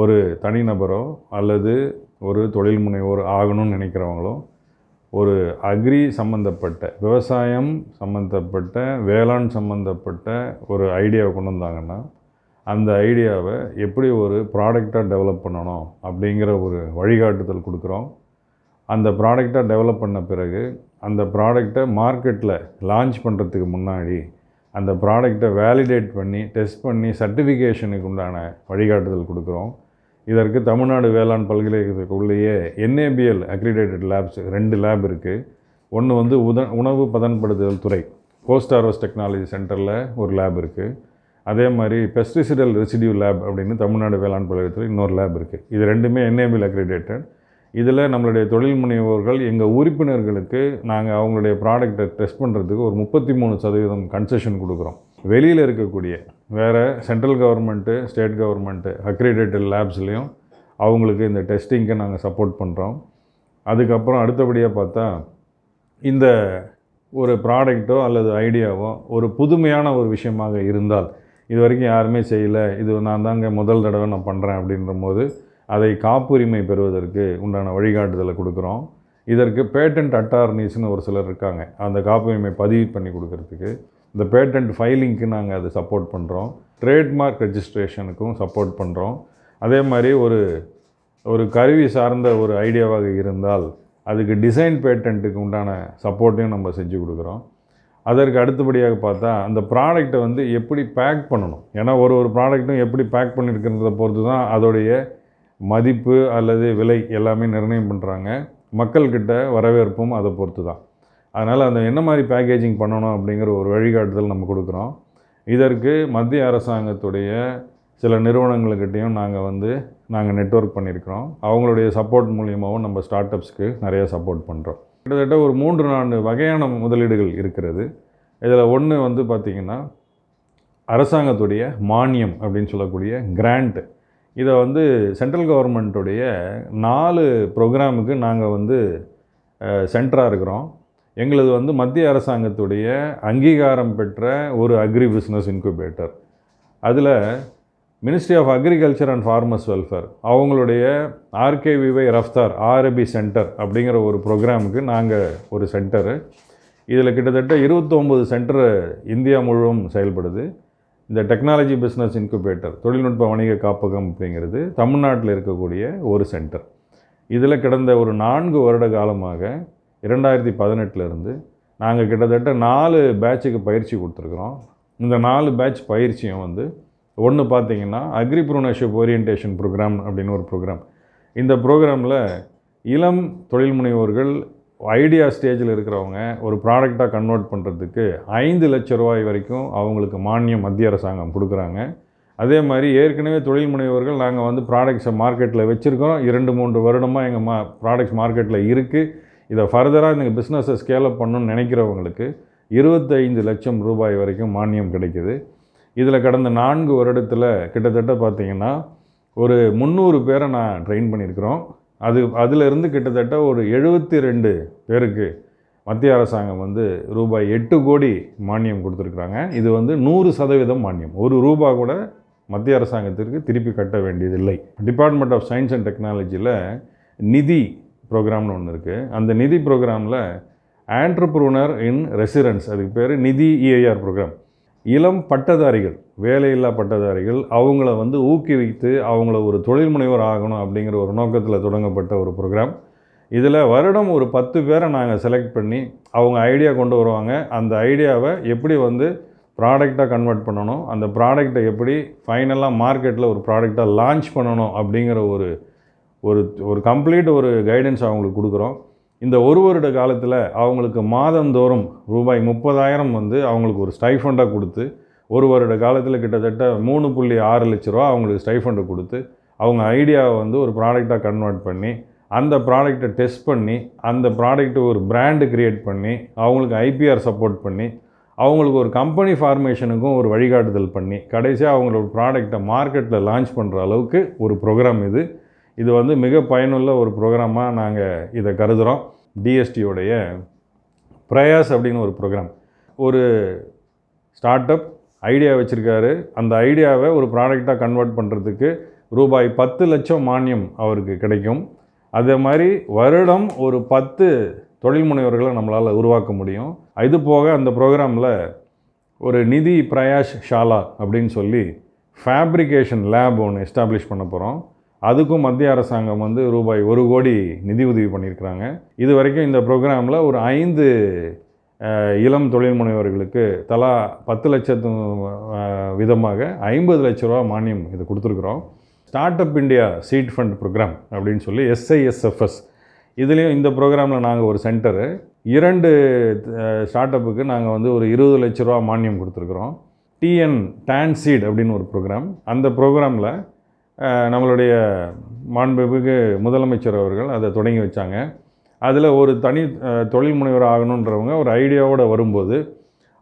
ஒரு தனிநபரோ அல்லது ஒரு தொழில் முனைவோர் ஆகணும்னு நினைக்கிறவங்களோ ஒரு அக்ரி சம்மந்தப்பட்ட விவசாயம் சம்மந்தப்பட்ட வேளாண் சம்மந்தப்பட்ட ஒரு ஐடியாவை கொண்டு வந்தாங்கன்னா அந்த ஐடியாவை எப்படி ஒரு ப்ராடக்டாக டெவலப் பண்ணணும் அப்படிங்கிற ஒரு வழிகாட்டுதல் கொடுக்குறோம். அந்த ப்ராடக்டாக டெவலப் பண்ண பிறகு அந்த ப்ராடக்டை மார்க்கெட்டில் லான்ச் பண்ணுறதுக்கு முன்னாடி அந்த ப்ராடக்டை வேலிடேட் பண்ணி டெஸ்ட் பண்ணி சர்டிஃபிகேஷனுக்கு உண்டான வழிகாட்டுதல் கொடுக்குறோம். இதற்கு தமிழ்நாடு வேளாண் பல்கலைக்கழகத்துக்குள்ளேயே என்ஏபிஎல் அக்ரிடேட்டட் லேப்ஸ் ரெண்டு லேப் இருக்குது ஒன்று வந்து உத உணவு பதன்படுத்துதல் துறை போஸ்ட் ஹார்வஸ்ட் டெக்னாலஜி சென்டரில் ஒரு லேப் இருக்குது அதே மாதிரி பெஸ்டிசிடல் ரெசிடியூ லேப் அப்படின்னு தமிழ்நாடு வேளாண் பல்கலைக்கழகத்தில் இன்னொரு லேப் இருக்குது இது ரெண்டுமே என்ஏபிஎல் அக்ரிடேட்டட் இதில் நம்மளுடைய தொழில் முனைவோர்கள் எங்கள் உறுப்பினர்களுக்கு நாங்கள் அவங்களுடைய ப்ராடக்டை டெஸ்ட் பண்ணுறதுக்கு ஒரு முப்பத்தி மூணு சதவீதம் கன்செஷன் கொடுக்குறோம். வெளியில் இருக்கக்கூடிய வேறு central government state government accredited லேப்ஸ்லேயும் அவங்களுக்கு இந்த டெஸ்டிங்க்கு நாங்கள் சப்போர்ட் பண்ணுறோம் அதுக்கப்புறம் அடுத்தபடியாக பார்த்தா இந்த ஒரு ப்ராடக்ட்டோ அல்லது ஐடியாவோ ஒரு புதுமையான ஒரு விஷயமாக இருந்தால் இது வரைக்கும் யாருமே செய்யலை இது நான் தாங்க முதல் தடவை நான் பண்ணுறேன் அப்படின்ற போது அதை காப்புரிமை பெறுவதற்கு உண்டான வழிகாட்டுதலை கொடுக்குறோம். இதற்கு பேட்டன்ட் அட்டார்னிஸ்னு ஒரு சிலர் இருக்காங்க. அந்த காப்புரிமை பதிவு பண்ணி கொடுக்கறதுக்கு. இந்த பேட்டன்ட் ஃபைலிங்க்கு நாங்கள் அதை சப்போர்ட் பண்ணுறோம் ட்ரேட்மார்க் ரெஜிஸ்ட்ரேஷனுக்கும் சப்போர்ட் பண்ணுறோம் அதே மாதிரி ஒரு ஒரு கருவி சார்ந்த ஒரு ஐடியாவாக இருந்தால் அதுக்கு டிசைன் பேட்டன்ட்டுக்கு உண்டான சப்போர்ட்டையும் நம்ம செஞ்சு கொடுக்குறோம். அதற்கு அடுத்தபடியாக பார்த்தா அந்த ப்ராடக்ட்டை வந்து எப்படி பேக் பண்ணணும்? ஏன்னா ஒரு ஒரு ப்ராடக்ட்டும் எப்படி பேக் பண்ணியிருக்கிறத பொறுத்து தான் அதோடைய மதிப்பு அல்லது விலை எல்லாமே நிர்ணயம் பண்ணுறாங்க மக்கள்கிட்ட வரவேற்பும் அதை பொறுத்து தான் அதனால் அந்த என்ன மாதிரி பேக்கேஜிங் பண்ணணும் அப்படிங்கிற ஒரு வழிகாட்டுதல் நம்ம கொடுக்குறோம். இதற்கு மத்திய அரசாங்கத்துடைய சில நிறுவனங்கள்கிட்டையும் நாங்கள் வந்து நாங்கள் நெட்வொர்க் பண்ணியிருக்கிறோம். அவங்களுடைய சப்போர்ட் மூலியமாகவும் நம்ம ஸ்டார்ட் அப்ஸ்க்கு நிறைய சப்போர்ட் பண்ணுறோம் கிட்டத்தட்ட ஒரு மூன்று நான்கு வகையான முதலீடுகள் இருக்கிறது. இதில் ஒன்று வந்து பார்த்திங்கன்னா அரசாங்கத்துடைய மானியம் அப்படின்னு சொல்லக்கூடிய கிராண்ட் இதை வந்து சென்ட்ரல் கவர்மெண்ட்டுடைய நாலு ப்ரோக்ராமுக்கு நாங்கள் வந்து சென்டராக இருக்கிறோம். எங்களது வந்து மத்திய அரசாங்கத்துடைய அங்கீகாரம் பெற்ற ஒரு அக்ரி பிஸ்னஸ் இன்குபேட்டர் அதில் Ministry of Agriculture and Farmers Welfare அவங்களுடைய ஆர்கேவிவை ரஃப்தார் ஆர்எபி சென்டர் அப்படிங்கிற ஒரு ப்ரோக்ராமுக்கு நாங்கள் ஒரு சென்டரு இதில் கிட்டத்தட்ட இருபத்தொம்பது சென்டர் இந்தியா முழுவதும் செயல்படுது. இந்த டெக்னாலஜி பிஸ்னஸ் இன்குபேட்டர் தொழில்நுட்ப வணிக காப்பகம் அப்படிங்கிறது தமிழ்நாட்டில் இருக்கக்கூடிய ஒரு சென்டர் இதில் கிடந்த ஒரு நான்கு வருட காலமாக இரண்டாயிரத்தி பதினெட்டுலேருந்து நாங்கள் கிட்டத்தட்ட நாலு பேட்சுக்கு பயிற்சி கொடுத்துருக்குறோம். இந்த நாலு பேட்ச் பயிற்சியும் வந்து ஒன்று பார்த்தீங்கன்னா அக்ரிப்ரூனர்ஷிப் ஓரியன்டேஷன் ப்ரோக்ராம் அப்படின்னு ஒரு ப்ரோக்ராம் இந்த ப்ரோக்ராமில் இளம் தொழில் முனைவோர்கள் ஐடியா ஸ்டேஜில் இருக்கிறவங்க ஒரு ப்ராடக்டாக கன்வெர்ட் பண்ணுறதுக்கு ஐந்து லட்ச ரூபாய் வரைக்கும் அவங்களுக்கு மானியம் மத்திய அரசாங்கம் கொடுக்குறாங்க. அதே மாதிரி ஏற்கனவே தொழில் முனைவர்கள் நாங்கள் வந்து ப்ராடக்ட்ஸை மார்க்கெட்டில் வச்சுருக்கோம் இரண்டு மூன்று வருடமாக எங்கள் மா ப்ராடக்ட்ஸ் மார்க்கெட்டில் இருக்குது இதை ஃபர்தராக இந்த பிஸ்னஸை ஸ்கேலப் பண்ணணும்னு நினைக்கிறவங்களுக்கு இருபத்தைந்து லட்சம் ரூபாய் வரைக்கும் மானியம் கிடைக்குது. இதில் கடந்த நான்கு வருடத்தில் கிட்டத்தட்ட பார்த்திங்கன்னா ஒரு முந்நூறு பேரை நான் ட்ரெயின் பண்ணியிருக்கிறோம். அது அதிலிருந்து கிட்டத்தட்ட ஒரு எழுபத்தி ரெண்டு பேருக்கு மத்திய அரசாங்கம் வந்து ரூபாய் எட்டு கோடி மானியம் கொடுத்துருக்குறாங்க. இது வந்து நூறு சதவீதம் மானியம். ஒரு ரூபா கூட மத்திய அரசாங்கத்திற்கு திருப்பி கட்ட வேண்டியதில்லை. டிபார்ட்மெண்ட் ஆஃப் சயின்ஸ் அண்ட் டெக்னாலஜியில் நிதி ப்ரோக்ராம்னு ஒன்று இருக்குது அந்த நிதி ப்ரோக்ராமில் ஆண்ட்ரப்ரூனர் இன் ரெசிடென்ஸ் அதுக்கு பேர் நிதி இஐஆர் ப்ரோக்ராம் இளம் பட்டதாரிகள் வேலையில்லா பட்டதாரிகள் அவங்கள வந்து ஊக்குவித்து அவங்கள ஒரு தொழில் முனைவர் ஆகணும் அப்படிங்கிற ஒரு நோக்கத்தில் தொடங்கப்பட்ட ஒரு ப்ரோக்ராம் இதில் வருடம் ஒரு பத்து பேரை நாங்கள் செலக்ட் பண்ணி அவங்க ஐடியா கொண்டு வருவாங்க. அந்த ஐடியாவை எப்படி வந்து ப்ராடக்டாக கன்வெர்ட் பண்ணணும் அந்த ப்ராடக்டை எப்படி ஃபைனலாக மார்க்கெட்டில் ஒரு ப்ராடக்டாக லான்ச் பண்ணணும் அப்படிங்கிற ஒரு ஒரு ஒரு கம்ப்ளீட் ஒரு கைடன்ஸ் அவங்களுக்கு கொடுக்குறோம். இந்த ஒரு வருட காலத்தில் அவங்களுக்கு மாதந்தோறும் ரூபாய் முப்பதாயிரம் வந்து அவங்களுக்கு ஒரு ஸ்டைஃபண்டாக கொடுத்து ஒரு வருட காலத்தில் கிட்டத்தட்ட மூணு புள்ளி ஆறு லட்ச ரூபா அவங்களுக்கு ஸ்டைஃபண்டை கொடுத்து அவங்க ஐடியாவை வந்து ஒரு ப்ராடக்டாக கன்வெர்ட் பண்ணி அந்த ப்ராடக்டை டெஸ்ட் பண்ணி அந்த ப்ராடக்ட்டை ஒரு பிராண்டு க்ரியேட் பண்ணி அவங்களுக்கு ஐபிஆர் சப்போர்ட் பண்ணி அவங்களுக்கு ஒரு கம்பெனி ஃபார்மேஷனுக்கும் ஒரு வழிகாட்டுதல் பண்ணி கடைசியாக அவங்களோட ப்ராடக்டை மார்க்கெட்டில் லான்ச் பண்ணுற அளவுக்கு ஒரு ப்ரோக்ராம் இது. இது வந்து மிக பயனுள்ள ஒரு ப்ரோக்ராமாக நாங்கள் இதை கருதுகிறோம் டிஎஸ்டியோடைய பிரயாஸ் அப்படின்னு ஒரு ப்ரோக்ராம் ஒரு ஸ்டார்ட் அப் ஐடியா வச்சுருக்காரு. அந்த ஐடியாவை ஒரு ப்ராடக்டாக கன்வெர்ட் பண்ணுறதுக்கு ரூபாய் பத்து லட்சம் மானியம் அவருக்கு கிடைக்கும். அதே மாதிரி வருடம் ஒரு பத்து தொழில் முனைவர்களை நம்மளால் உருவாக்க முடியும். இது போக அந்த ப்ரோக்ராமில் ஒரு நிதி பிரயாஷ் ஷாலா அப்படின்னு சொல்லி ஃபேப்ரிகேஷன் லேப் ஒன்று எஸ்டாப்ளிஷ் பண்ண போகிறோம் அதுக்கும் மத்திய அரசாங்கம் வந்து ரூபாய் ஒரு கோடி நிதி உதவி பண்ணியிருக்கிறாங்க. இது வரைக்கும் இந்த ப்ரோக்ராமில் ஒரு ஐந்து இளம் தொழில் முனைவர்களுக்கு தலா பத்து லட்சத்து விதமாக ஐம்பது லட்ச ரூபா மானியம் இது கொடுத்துருக்குறோம். Start up India seed fund programme அப்படின்னு சொல்லி எஸ்ஐஎஸ்எஃப்எஸ் இதுலேயும் இந்த ப்ரோக்ராமில் நாங்கள் ஒரு சென்டரு. இரண்டு ஸ்டார்ட் அப்புக்கு நாங்கள் வந்து ஒரு இருபது லட்ச ரூபா மானியம் கொடுத்துருக்குறோம். டிஎன் டான்சீட் அப்படின்னு ஒரு ப்ரோக்ராம். அந்த ப்ரோக்ராமில் நம்மளுடைய மாண்புமிகு முதலமைச்சர் அவர்கள் அதை தொடங்கி வச்சாங்க. அதில் ஒரு தனி தொழில் முனைவர் ஆகணுன்றவங்க ஒரு ஐடியாவோடு வரும்போது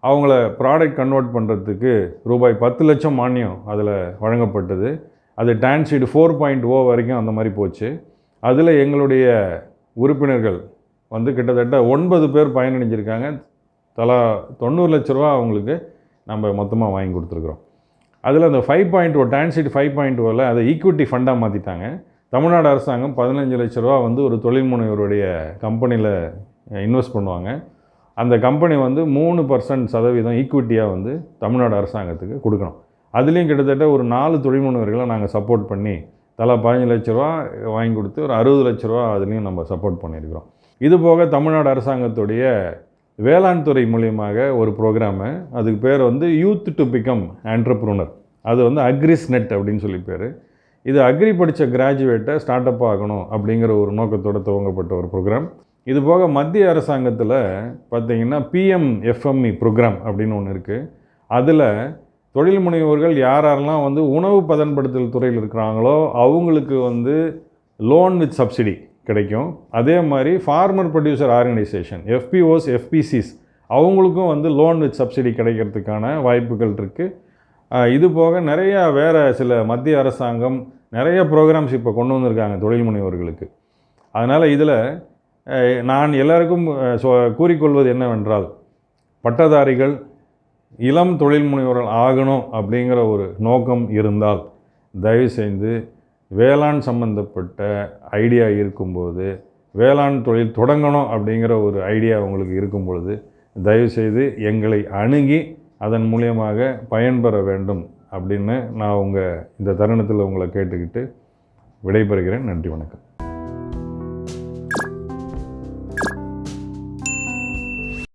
அவங்கள ப்ராடக்ட் கன்வெர்ட் பண்ணுறதுக்கு ரூபாய் பத்து லட்சம் மானியம் அதில் வழங்கப்பட்டது. அது டான்ஸீடு ஃபோர் பாயிண்ட் ஓ வரைக்கும் அந்த மாதிரி போச்சு. அதில் எங்களுடைய உறுப்பினர்கள் வந்து கிட்டத்தட்ட ஒன்பது பேர் பயனடைஞ்சிருக்காங்க. தலா தொண்ணூறு லட்ச ரூபா அவங்களுக்கு நம்ம மொத்தமாக வாங்கி கொடுத்துருக்குறோம். அதில் அந்த ஃபைவ் பாயிண்ட் ஓ டான்சிட் ஃபைவ் பாயிண்ட் ஓவில் அதை ஈக்விட்டி ஃபண்டாக மாற்றிட்டாங்க தமிழ்நாடு அரசாங்கம் பதினஞ்சு லட்ச ரூபா வந்து ஒரு தொழில் முனைவருடைய கம்பெனியில் இன்வெஸ்ட் பண்ணுவாங்க. அந்த கம்பெனி வந்து மூணு பர்சன்ட் சதவீதம் ஈக்விட்டியாக வந்து தமிழ்நாடு அரசாங்கத்துக்கு கொடுக்கணும். அதுலேயும் கிட்டத்தட்ட ஒரு நாலு தொழில் முனைவர்களை நாங்கள் சப்போர்ட் பண்ணி தலா பதினஞ்சு லட்ச ரூபா வாங்கி கொடுத்து ஒரு அறுபது லட்ச ரூபா அதுலேயும் நம்ம சப்போர்ட் பண்ணியிருக்கிறோம். இது போக தமிழ்நாடு அரசாங்கத்துடைய வேளாண் துறை மூலியமாக ஒரு ப்ரோக்ராமு அதுக்கு பேர் வந்து யூத் டு பிகம் ஆண்டர்ப்ரூனர் அது வந்து அக்ரிஸ் நெட் அப்படின்னு சொல்லி பேர். இது அக்ரி படித்த கிராஜுவேட்டை ஸ்டார்ட் அப் ஆகணும் அப்படிங்கிற ஒரு நோக்கத்தோடு துவங்கப்பட்ட ஒரு ப்ரோக்ராம் இது போக மத்திய அரசாங்கத்தில் பார்த்தீங்கன்னா பிஎம்எஃப்எம்இ ப்ரோக்ராம் அப்படின்னு ஒன்று இருக்குது அதில் தொழில் முனைவோர்கள் யார் யாரெல்லாம் வந்து உணவு பதன்படுத்தல் துறையில் இருக்கிறாங்களோ அவங்களுக்கு வந்து லோன் வித் சப்சிடி கிடைக்கும். அதே மாதிரி farmer producer organisation FPOs FPCs அவங்களுக்கும் வந்து லோன் வித் சப்சிடி கிடைக்கிறதுக்கான வாய்ப்புகள் இருக்குது இது போக நிறைய வேறு சில மத்திய அரசாங்கம் நிறைய ப்ரோக்ராம்ஸ் இப்போ கொண்டு வந்திருக்காங்க தொழில் முனைவோர்களுக்கு. அதனால் இதில் நான் எல்லாருக்கும் கூறிக்கொள்வது என்னவென்றால் பட்டதாரிகள் இளம் தொழில் முனைவர்கள் ஆகணும் அப்படிங்கிற ஒரு நோக்கம் இருந்தால் தயவு செய்து வேளாண் சம்பந்தப்பட்ட ஐடியா இருக்கும்போது வேளாண் தொழில் தொடங்கணும் அப்படிங்கிற ஒரு ஐடியா உங்களுக்கு இருக்கும் பொழுது தயவுசெய்து எங்களை அணுகி அதன் மூலியமாக பயன்பெற வேண்டும் அப்படின்னு நான் உங்கள் இந்த தருணத்தில் உங்களை கேட்டுக்கிட்டு விடைபெறுகிறேன். நன்றி வணக்கம்.